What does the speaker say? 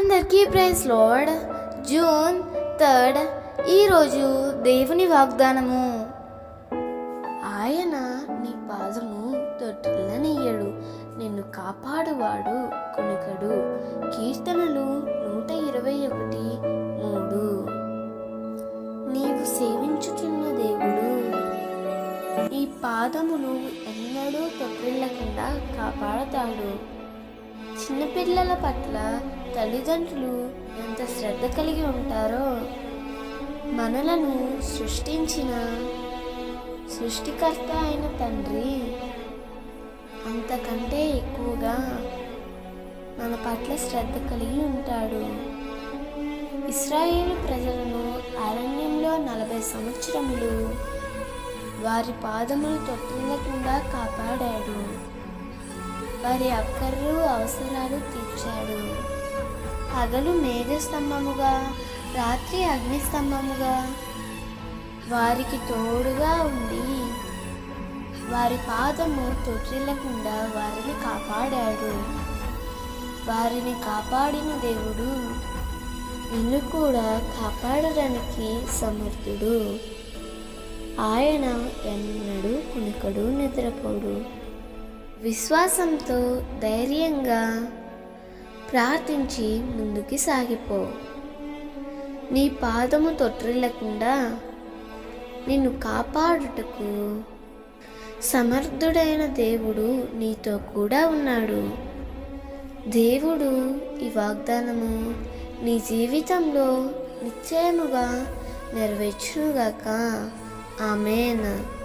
అందరికీ praise load June third ఈరోజు దేవుని వాగ్దానము. ఆయన నీ పాదము తొట్టిల్లనియ్యడు. నిన్ను కాపాడువాడు కొనుకడు. కీర్తనలు నూట ఇరవై ఒకటి మూడు. నీవు సేవించుచున్న దేవుడు. ఈ పాదమును ఎన్నడూ తొట్టిల్లకుండా కాపాడతాడు. చిన్నపిల్లల పట్ల తల్లిదండ్రులు ఎంత శ్రద్ధ కలిగి ఉంటారో మనలను సృష్టించిన సృష్టికర్త అయిన తండ్రి అంతకంటే ఎక్కువగా మన పట్ల శ్రద్ధ కలిగి ఉంటాడు. ఇస్రాయేల్ ప్రజలను అరణ్యంలో నలభై సంవత్సరములు వారి పాదములు తొట్టిల్లకుండా కాపాడాడు. వారి అక్కర్లు అవసరాలు తీర్చాడు. పగలు మేఘస్తంభముగా రాత్రి అగ్నిస్తంభముగా వారికి తోడుగా ఉండి వారి పాదము తొట్టిల్లకుండా వారిని కాపాడాడు. వారిని కాపాడిన దేవుడు నిన్ను కూడా కాపాడడానికి సమర్థుడు. ఆయన ఎన్నడూ కునికడు నిద్రపోడు. విశ్వాసంతో ధైర్యంగా ప్రార్థించి ముందుకి సాగిపో. నీ పాదము తొట్టిల్లకుండా నిన్ను కాపాడుటకు సమర్థుడైన దేవుడు నీతో కూడా ఉన్నాడు. దేవుడు ఈ వాగ్దానము నీ జీవితంలో నిశ్చయముగా నెరవేర్చునుగాక. ఆమెన్.